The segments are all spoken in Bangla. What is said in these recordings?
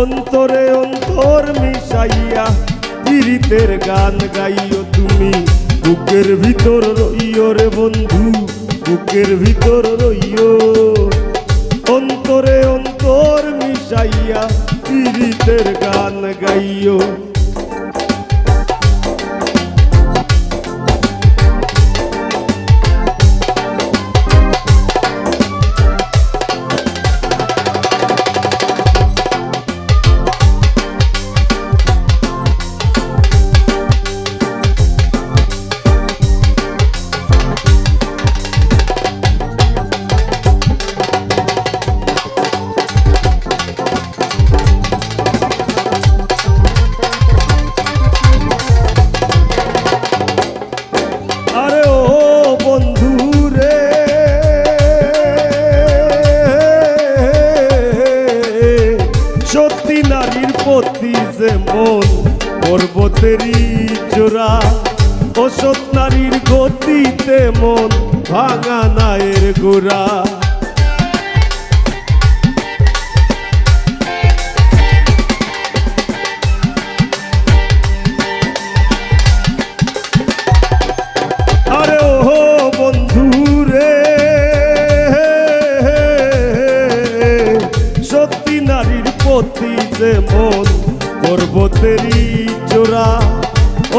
অন্তরে অন্তর মিশাইয়া পীড়িতের গান গাইও তুমি। বুকের ভিতর রইও রে বন্ধু, বুকের ভিতর রইও। অন্তরে অন্তর মিশাইয়া পীড়িতের গান গাইও। মন পর্বতেরই চোরা অসৎ নারীর গতিতে মন ভাঙা নায়ের গোড়া। সত্যি নারীর মন পর্বতেরই চোরা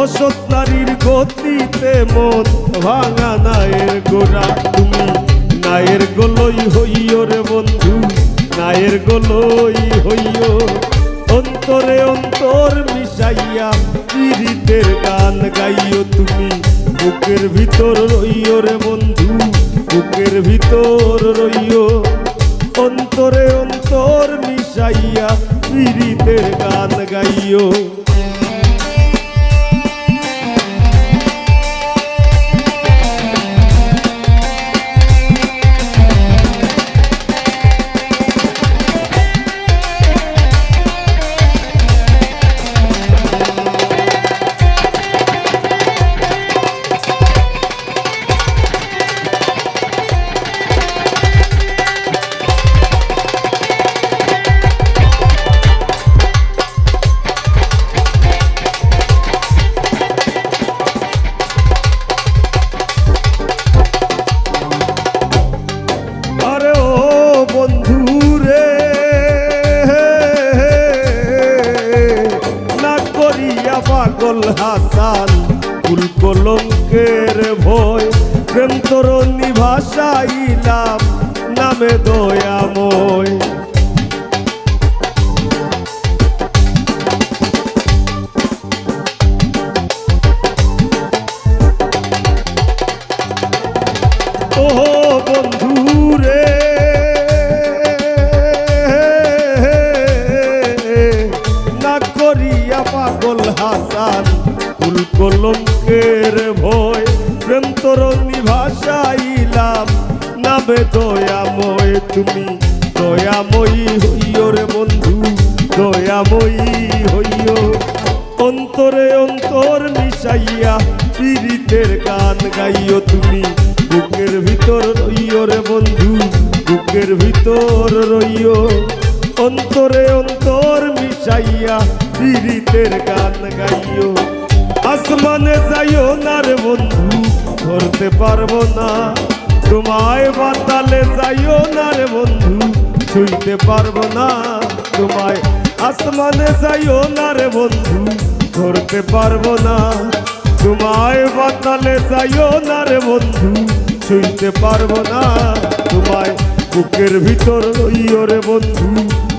অসৎ নারীর গতিতে মন ভাঙা নায়ের গোড়া। তুমি নায়ের গোলই হইও রে বন্ধু, নায়ের গোলই হইও। অন্তরে অন্তর মিশাইয়া পীড়িতের গান গাইও তুমি। বুকের ভিতর রইও রে বন্ধু, বুকের ভিতর রইও। অন্তরে অন্তর মিশাইয়া পীড়িতের গান গাইও পাগল হাসান কুল কলঙ্কের ভয় প্রেম তরণী ভাষাইলাম নামে দয়াময়। ও হাসান ফুল কলঙ্কের ভয় প্রেম তরণী ভাষাইলাম নামে দয়াময়, তুমি দয়াময়ী হইও রে বন্ধু, দয়াময়ী হইও অন্তরে অন্তর মিশাইয়া পীড়িতের গান গাইও তুমি। বুকের ভিতর রইও রে বন্ধু, বুকের ভিতর রইও অন্তরে অন্তর মিশাইয়া পীড়িতের গান গাইও। আসমানে যাইও না রে বন্ধু, ধরতে পারব না। তোমায় বাতালে যাইও না রে বন্ধু, ছুঁইতে পারব না। তোমায় আসমানে যাইও না রে বন্ধু, ধরতে পারব না। তোমায় বাতালে যাইও না রে বন্ধু, ছুঁইতে পারব না। তোমায় বুকের ভিতর রইও রে বন্ধু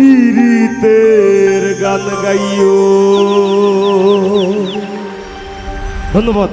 পীড়িতের গান গাইও। ধন্যবাদ।